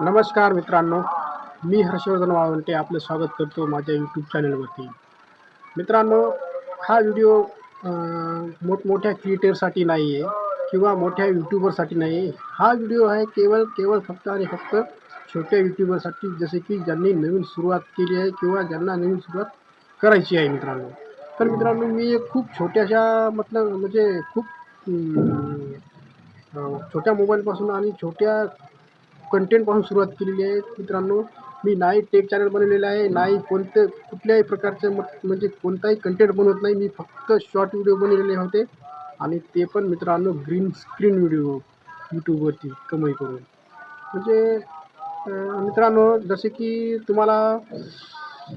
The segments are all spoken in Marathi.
नमस्कार मित्रांनो मी हर्षवर्धन वाळवंटे आपलं स्वागत करतो माझ्या यूट्यूब चॅनलवरती मित्रांनो हा व्हिडिओ मोठमोठ्या क्रिएटरसाठी नाही आहे किंवा मोठ्या यूट्यूबरसाठी नाही आहे हा व्हिडिओ आहे केवळ केवळ फक्त आणि फक्त छोट्या यूट्यूबरसाठी जसे की ज्यांनी नवीन सुरुवात केली आहे किंवा ज्यांना नवीन सुरुवात करायची आहे मित्रांनो. तर मित्रांनो मी एक खूप छोट्याशा मतलब म्हणजे खूप छोट्या मोबाईलपासून आणि छोट्या कंटेंटपासून सुरुवात केलेली आहे. मित्रांनो मी नाही टेक चॅनल बनवलेलं आहे नाही कोणतं कुठल्याही प्रकारचं मग म्हणजे कोणताही कंटेंट बनवत नाही. मी फक्त शॉर्ट व्हिडिओ बनवलेले होते. आणि ते पण मित्रांनो ग्रीन स्क्रीन व्हिडिओ यूट्यूबवरती कमाई करून. म्हणजे मित्रांनो जसे की तुम्हाला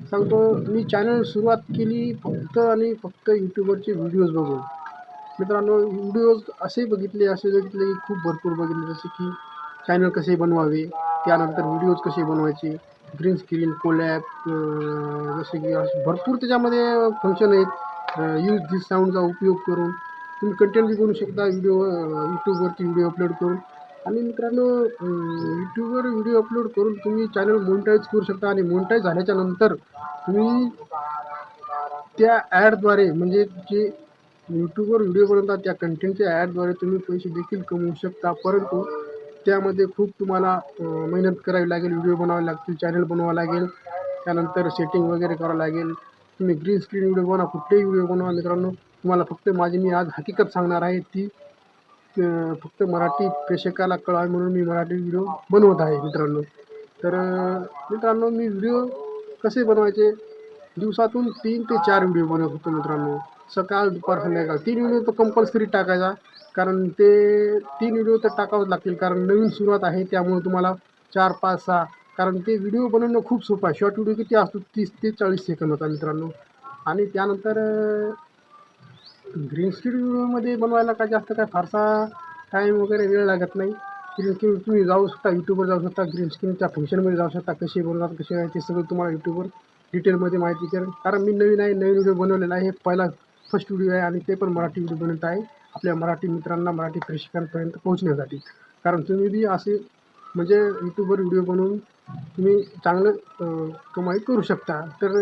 सांगतो मी चॅनल सुरुवात केली फक्त आणि फक्त यूट्यूबवरचे व्हिडिओज बघून. मित्रांनो व्हिडिओज असे बघितले असे बघितले की खूप भरपूर बघितले. जसे की चॅनल कसे बनवावे? त्यानंतर व्हिडिओज कसे बनवायचे? ग्रीन स्क्रीन कोलॅप जसे की भरपूर त्याच्यामध्ये फंक्शन आहेत. यूज दिस साऊंडचा उपयोग करून तुम्ही कंटेंट बी बनवू शकता. व्हिडिओ यूट्यूबवरती व्हिडिओ अपलोड करून. आणि मित्रांनो यूट्यूबवर व्हिडिओ अपलोड करून तुम्ही चॅनल मोनिटाईज करू शकता. आणि मोनिटाईज झाल्याच्यानंतर तुम्ही त्या ॲडद्वारे म्हणजे जे यूट्यूबवर व्हिडिओ बनवतात त्या कंटेंटच्या ॲडद्वारे तुम्ही पैसे देखील कमवू शकता. परंतु त्यामध्ये खूप तुम्हाला मेहनत करावी लागेल व्हिडिओ बनवावे लागतील चॅनल बनवावं लागेल त्यानंतर सेटिंग वगैरे करावं लागेल. तुम्ही ग्रीन स्क्रीन व्हिडिओ बनवा कुठलेही व्हिडिओ बनवा मित्रांनो. तुम्हाला फक्त माझी मी आज हकीकत सांगणार आहे ती फक्त मराठी प्रेक्षकाला कळावी म्हणून मी मराठी व्हिडिओ बनवत आहे मित्रांनो. तर मित्रांनो मी व्हिडिओ कसे बनवायचे? दिवसातून तीन ते चार व्हिडिओ बनवत होतो मित्रांनो. सकाळ दुपार संध्याकाळ. तीन व्हिडिओ तर कंपल्सरी टाकायचा. कारण ते तीन व्हिडिओ तर टाकावंच लागतील. कारण नवीन सुरुवात आहे त्यामुळे तुम्हाला चार पाच सहा. कारण ते व्हिडिओ बनवणं खूप सोपं आहे. शॉर्ट व्हिडिओ किती असतो? तीस ते चाळीस सेकंद होता मित्रांनो. आणि त्यानंतर ग्रीन स्क्रीन व्हिडिओमध्ये बनवायला काय जास्त काय फारसा टाईम वगैरे वेळ लागत नाही. ग्रीन स्क्रीन तुम्ही जाऊ शकता यूट्यूबवर जाऊ शकता ग्रीन स्क्रीनच्या फंक्शनमध्ये जाऊ शकता कसे बनवतात कसे आहे ते सगळं तुम्हाला यूट्यूबवर डिटेलमध्ये माहिती करेल कारण मी नवीन आहे नवीन व्हिडिओ बनवलेला आहे. हे पहिला फर्स्ट व्हिडिओ आहे आणि ते पण मराठी व्हिडिओ बनवत आहे. आपल्या मराठी मित्रांना मराठी प्रेक्षकांपर्यंत पोहोचण्यासाठी. कारण तुम्ही बी असे म्हणजे यूट्यूबवर व्हिडिओ बनवून तुम्ही चांगलं कमाई करू शकता. तर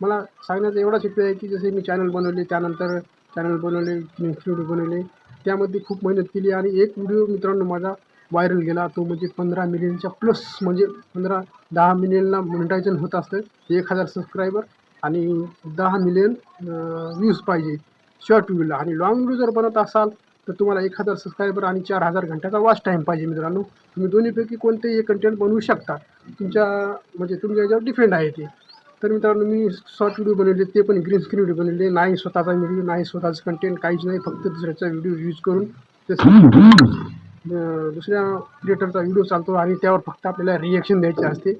मला सांगण्याचा एवढाच उपयोग आहे की जसे मी चॅनल बनवले त्यानंतर चॅनल बनवले व्हिडिओ बनवले. त्यामध्ये खूप मेहनत केली आणि एक व्हिडिओ मित्रांनो माझा व्हायरल गेला. तो म्हणजे पंधरा मिलियनच्या प्लस म्हणजे पंधरा दहा मिलियनला मोनिटायझन होत असतं. एक हजार सबस्क्रायबर आणि दहा मिलियन व्ह्यूज पाहिजे. शॉर्ट व्हिडिओला आणि लॉंग व्हिडिओ जर बनवत असाल तर तुम्हाला एक हजार सबस्क्रायबर आणि चार हजार घंट्याचा वॉच टाईम पाहिजे मित्रांनो. तुम्ही दोन्हीपैकी कोणतेही कंटेंट बनवू शकता. तुमच्या म्हणजे तुमच्या याच्यावर डिपेंड आहे ते. तर मित्रांनो मी शॉर्ट व्हिडिओ बनवले ते पण ग्रीन स्क्रीन व्हिडिओ बनवले. नाही स्वतःचा व्हिडिओ नाही स्वतःचं कंटेंट काहीच नाही. फक्त दुसऱ्याचा व्हिडिओ यूज करून दुसऱ्या क्रिएटरचा व्हिडिओ चालतो आणि त्यावर फक्त आपल्याला रिॲक्शन द्यायचे असते.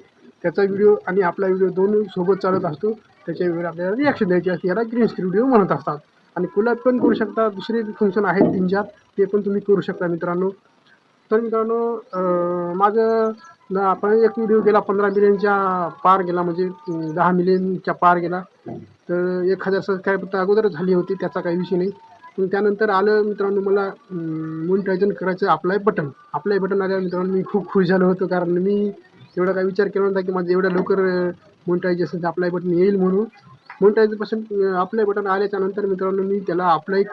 त्याचा व्हिडिओ आणि आपला व्हिडिओ दोन्ही सोबत चालत असतो. त्याच्या वेळी आपल्याला रिॲक्शन द्यायची असते. याला ग्रीन स्क्रीन व्हिडिओ म्हणत असतात. आणि कुलाब पण करू शकता. दुसरे फंक्शन आहेत तीन चार. ते पण तुम्ही करू शकता मित्रांनो. तर मित्रांनो माझं आपण एक व्हिडिओ गेला पंधरा मिलियनच्या पार गेला. म्हणजे दहा मिलियनच्या पार गेला. तर एक हजार सबस्क्राईब तर अगोदर झाली होती. त्याचा काही विषय नाही. पण त्यानंतर आलं मित्रांनो मला मोनिटायझन करायचं अप्लाय बटन अप्लाय बटन आल्यावर मित्रांनो मी खूप खुश झालो होतो. कारण मी एवढा काय विचार केला नव्हता की माझं एवढ्या लवकर मोनिटायझेशनचं अप्लाय बटन येईल म्हणून. मोनिटायझेशन अप्लाय बटन आल्याच्यानंतर मित्रांनो मी त्याला अप्लाय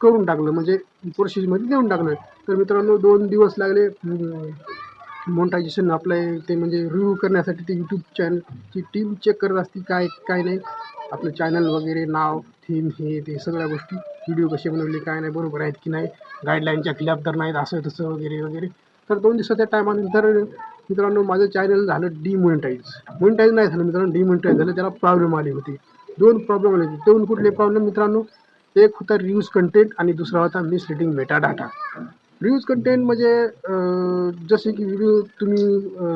करून टाकलं. म्हणजे प्रोसेसमध्ये देऊन टाकलं. तर मित्रांनो दोन दिवस लागले मोनिटायझेशन अप्लाय ते म्हणजे रिव्ह्यू करण्यासाठी ते यूट्यूब चॅनलची टीम चेक करत असते काय काय नाही. आपलं चॅनल वगैरे नाव थीम हे ते सगळ्या गोष्टी. व्हिडिओ कसे बनवले काय नाही बरोबर आहेत की नाही. गाईडलाईनच्या खिलाफ तर नाहीत असं तसं वगैरे वगैरे. तर दोन दिवसाच्या टायमानंतर मित्रांनो माझं चॅनल झालं डिमोनिटाईज मोनिटाईज नाही झालं मित्रांनो डिमोनिटाईज झालं. त्याला प्रॉब्लेम आले होते. दोन प्रॉब्लेम आले होते. दोन कुठले प्रॉब्लेम मित्रांनो? एक होता रिव्ह्यूज कंटेंट आणि दुसरा होता misleading meta data reviews content म्हणजे जसे की व्हिडिओ तुम्ही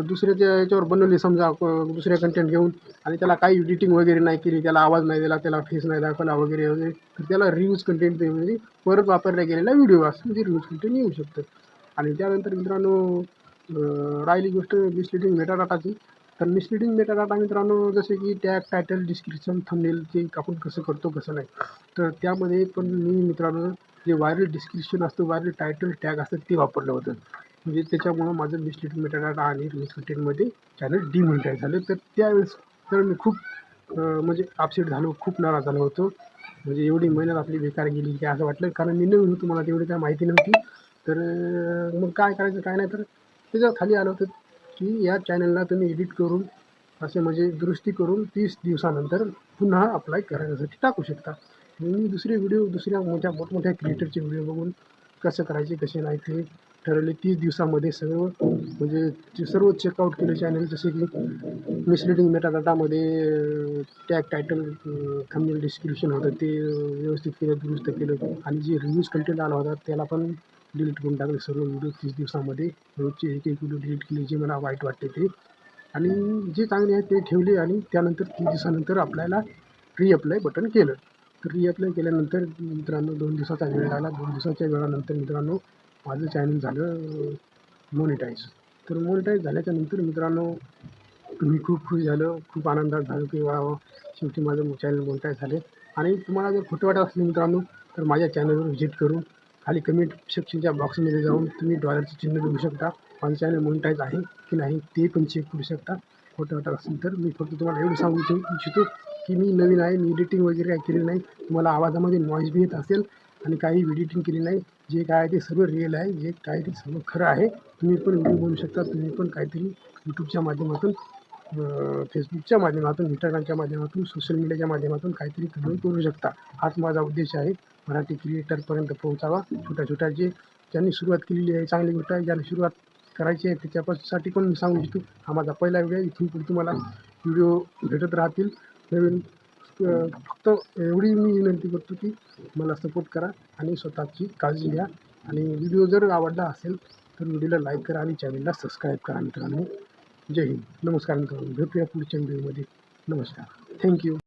दुसऱ्याच्या याच्यावर बनवले समजा दुसऱ्या कंटेंट घेऊन आणि त्याला काही एडिटिंग वगैरे नाही केली त्याला आवाज नाही दिला त्याला फेस नाही दाखवला वगैरे वगैरे तर त्याला रिव्ह्यूज कंटेंट म्हणजे परत वापरला गेलेला व्हिडिओ असं म्हणजे रिव्ह्यूज कंटेंट येऊ शकतं. आणि त्यानंतर मित्रांनो राहिली गोष्ट मिसलिडिंग मेटाडाटाची तर मिसलिडिंग मेटाडाटा मित्रांनो जसे की टॅग टायटल डिस्क्रिप्शन थंबनेल ते आपण कसं करतो कसं नाही. तर त्यामध्ये पण मी मित्रांनो जे व्हायरल डिस्क्रिप्शन असतं व्हायरल टायटल टॅग असतं ते वापरलं होतं. म्हणजे त्याच्यामुळं माझं मिसलिडिंग मेटाडाटा आणि रिल्स कंटेंटमध्ये चॅनल डिमोनिटाईज झालं. तर त्यावेळेस तर मी खूप म्हणजे अपसेट झालो खूप नाराज झालो होतो. म्हणजे एवढी मेहनत आपली बेकार गेली की असं वाटलं. कारण मी नवीन होतो मला तेवढी काय माहिती नव्हती. तर मग काय करायचं काय नाही. तर त्याच्याखाली आलं होतं की या चॅनलला तुम्ही एडिट करून असे म्हणजे दुरुस्ती करून तीस दिवसानंतर पुन्हा अप्लाय करण्यासाठी टाकू शकता. मी दुसरे व्हिडिओ दुसऱ्या मोठ्या मोठमोठ्या क्रिएटरचे व्हिडिओ बघून कसं करायचे कसे नाही ते ठरवले. तीस दिवसामध्ये म्हणजे सर्व म्हणजे ते सर्व चेकआउट केले चॅनल जसे की मिसलिडिंग मेटाडाटामध्ये टॅग टायटल थंबनेल डिस्क्रिप्शन होतं ते व्यवस्थित केलं दुरुस्त केलं. आणि जे रिव्ह्यूज कंटेंट आला होता त्याला पण डिलीट करून टाकले सर्व व्हिडिओ तीस दिवसामध्ये. रोजचे एक एक व्हिडिओ डिलीट केले जे मला वाईट वाटते ते. आणि जे चांगले आहेत ते ठेवले आणि त्यानंतर तीन दिवसानंतर आपल्याला रिअप्लाय बटन केलं. तर रिअप्लाय केल्यानंतर मित्रांनो दोन दिवसाचा वेळ आला दोन दिवसाच्या वेळानंतर मित्रांनो माझं चॅनल झालं मोनिटाईज तर मोनिटाईज झाल्याच्यानंतर मित्रांनो मी खूप खुश झालो. खूप आनंदात झालो की वा शेवटी माझं चॅनल मोनिटाईज झाले. आणि तुम्हाला जर फोटो वाटत असले मित्रांनो तर माझ्या चॅनलवर व्हिजिट करून खाली कमेंट सेक्शनच्या बॉक्समध्ये जाऊन तुम्ही डॉलरचं चिन्ह बघू शकता. माझं चॅनल मोनिटाईज आहे की नाही ते पण चेक करू शकता. खोटं वाटत असेल तर मी फक्त तुम्हाला एवढं सांगू इच्छितो की मी नवीन आहे मी एडिटिंग वगैरे काही केली नाही. तुम्हाला आवाजामध्ये नॉईज बी येत असेल आणि काही एडिटिंग केली नाही. जे काय आहे ते सर्व रिअल आहे जे काय ते सर्व खरं आहे. तुम्ही पण व्हिडिओ बनवू शकता. तुम्ही पण काहीतरी यूट्यूबच्या माध्यमातून फेसबुकच्या माध्यमातून इंस्टाग्रामच्या माध्यमातून सोशल मीडियाच्या माध्यमातून काहीतरी तुम्ही करू शकता. हाच माझा उद्देश आहे. मराठी क्रिएटरपर्यंत पोहोचावा. छोट्या छोट्या जे ज्यांनी सुरुवात केलेली आहे चांगली गोष्ट आहे ज्यांनी सुरुवात करायची आहे त्याच्यासाठी पण मी सांगू इच्छितो. हा माझा पहिला व्हिडिओ आहे. इथून पुढे तुम्हाला व्हिडिओ भेटत राहतील. नवीन फक्त एवढी मी विनंती करतो की मला सपोर्ट करा आणि स्वतःची काळजी घ्या. आणि व्हिडिओ जर आवडला असेल तर व्हिडिओला लाईक करा आणि चॅनलला सबस्क्राईब करा मित्रांनो. जय हिंद. नमस्कार मित्रांनो. भेटूया पुढच्या व्हिडिओमध्ये नमस्कार. थँक्यू